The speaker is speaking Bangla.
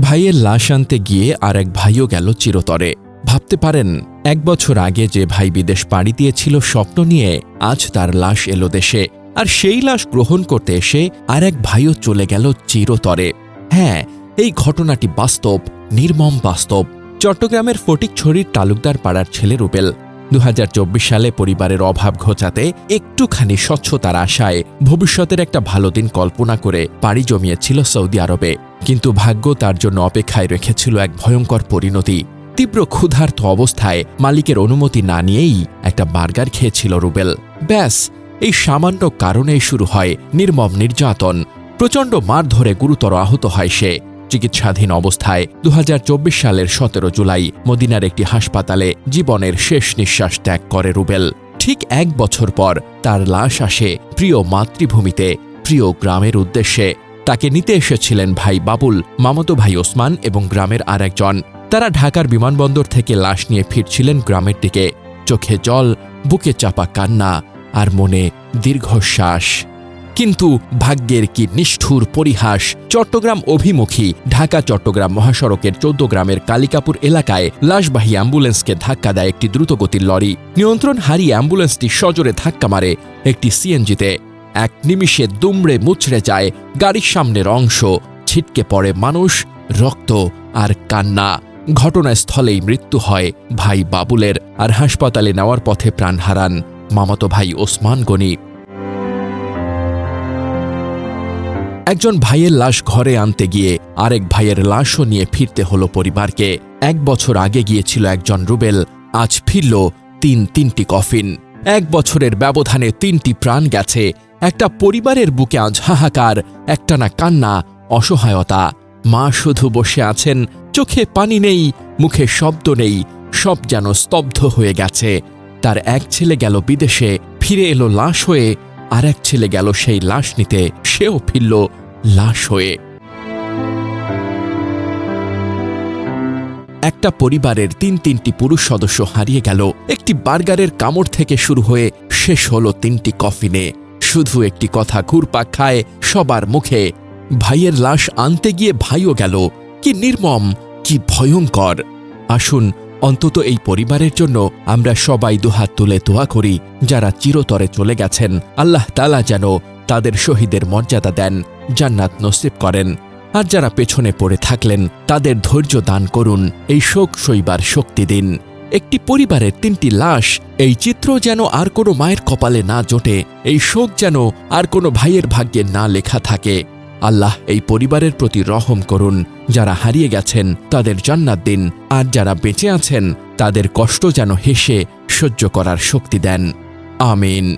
ভাইয়ের লাশ আনতে গিয়ে আর এক ভাইও গেল চিরতরে। ভাবতে পারেন, এক বছর আগে যে ভাই বিদেশ পাড়ি দিয়েছিল স্বপ্ন নিয়ে, আজ তার লাশ এলো দেশে। আর সেই লাশ গ্রহণ করতে এসে আর এক ভাইও চলে গেল চিরতরে। হ্যাঁ এই ঘটনাটি বাস্তব, নির্মম বাস্তব। চট্টগ্রামের ফটিকছড়ির তালুকদার পাড়ার ছেলে রুবেল দু হাজার চব্বিশ সালে পরিবারের অভাব ঘোচাতে একটুখানি স্বচ্ছতার আশায় ভবিষ্যতের একটা ভালো দিন কল্পনা করে পাড়ি জমিয়েছিল সৌদি আরবে। কিন্তু ভাগ্য তার জন্য অপেক্ষায় রেখেছিল এক ভয়ঙ্কর পরিণতি। তীব্র ক্ষুধার্ত অবস্থায় মালিকের অনুমতি না নিয়েই একটা বার্গার খেয়েছিল রুবেল। ব্যাস, এই সামান্য কারণেই শুরু হয় নির্মম নির্যাতন। প্রচণ্ড মার ধরে গুরুতর আহত হয় সে। চিকিৎসাধীন অবস্থায় দু হাজার চব্বিশ সালের সতেরো জুলাই মদিনার একটি হাসপাতালে জীবনের শেষ নিঃশ্বাস ত্যাগ করে রুবেল। ঠিক এক বছর পর তার লাশ আসে প্রিয় মাতৃভূমিতে, প্রিয় গ্রামের উদ্দেশ্যে। তাকে নিতে এসেছিলেন ভাই বাবুল, মামতো ভাই ওসমান এবং গ্রামের আর একজন তারা ঢাকার বিমানবন্দর থেকে লাশ নিয়ে ফিরছিলেন গ্রামের দিকে। চোখে জল, বুকে চাপা কান্না আর মনে দীর্ঘশ্বাস। কিন্তু ভাগ্যের কি নিষ্ঠুর পরিহাস? চট্টগ্রাম অভিমুখী, ঢাকা চট্টগ্রাম মহাসড়কের চৌদ্দ গ্রামের কালিকাপুর এলাকায় লাশবাহী অ্যাম্বুলেন্সকে ধাক্কা দেয় একটি দ্রুতগতির লরি। নিয়ন্ত্রণ হারিয়ে অ্যাম্বুলেন্সটি সজোরে ধাক্কা মারে একটি সিএনজিতে। এক নিমিষে দুমড়ে মুচড়ে যায় গাড়ির সামনের অংশ। ছিটকে পড়ে মানুষ, রক্ত আর কান্না। ঘটনাস্থলেই মৃত্যু হয় ভাই বাবুলের আর হাসপাতালে নেওয়ার পথে প্রাণ হারান মামাতো ভাই ওসমান গনি। একজন ভাইয়ের লাশ ঘরে আনতে গিয়ে আরেক ভাইয়ের লাশও নিয়ে ফিরতে হলো পরিবারকে। এক বছর আগে গিয়েছিল একজন রুবেল, আজ ফিরল তিন তিনটি কফিন। এক বছরের ব্যবধানে তিনটি প্রাণ গেছে। একটা পরিবারের বুকে আজ হাহাকার, একটানা কান্না, অসহায়তা। মা শুধু বসে আছেন, চোখে পানি নেই, মুখে শব্দ নেই, সব যেন স্তব্ধ হয়ে গেছে। তার এক ছেলে গেল বিদেশে, ফিরে এলো লাশ হয়ে আর এক ছেলে গেল সেই লাশ নিতে, সেও ফিরল লাশ হয়ে। একটা পরিবারের তিন তিনটি পুরুষ সদস্য হারিয়ে গেল। একটি বার্গারের কামড় থেকে শুরু হয়ে শেষ হলো তিনটি কফিনে। শুধু একটি কথা ঘুরপাক খায় সবার মুখে, ভাইয়ের লাশ আনতে গিয়ে ভাইও গেল। কি নির্মম, কি ভয়ঙ্কর। আসুন অন্তত এই পরিবারের জন্য আমরা সবাই দুহাত তুলে দোয়া করি, যারা চিরতরে চলে গেছেন। আল্লাহ তালা যেন তাদের শহীদের মর্যাদা দেন, জান্নাত নসিব করেন। আর যারা পেছনে পড়ে থাকলেন, তাদের ধৈর্য দান করুন, এই শোক সইবার শক্তি দিন। একটি পরিবারের তিনটি লাশ, এই চিত্র যেন আর কোনো মায়ের কপালে না জোটে, এই শোক যেন আর কোনো ভাইয়ের ভাগ্যে না লেখা থাকে। আল্লাহ এই পরিবারের প্রতি রহম করুন। যারা হারিয়ে গেছেন, তাদের জান্নাত দিন। আর যারা বেঁচে আছেন, তাদের কষ্ট যেন হেসে সহ্য করার শক্তি দেন। আমিন।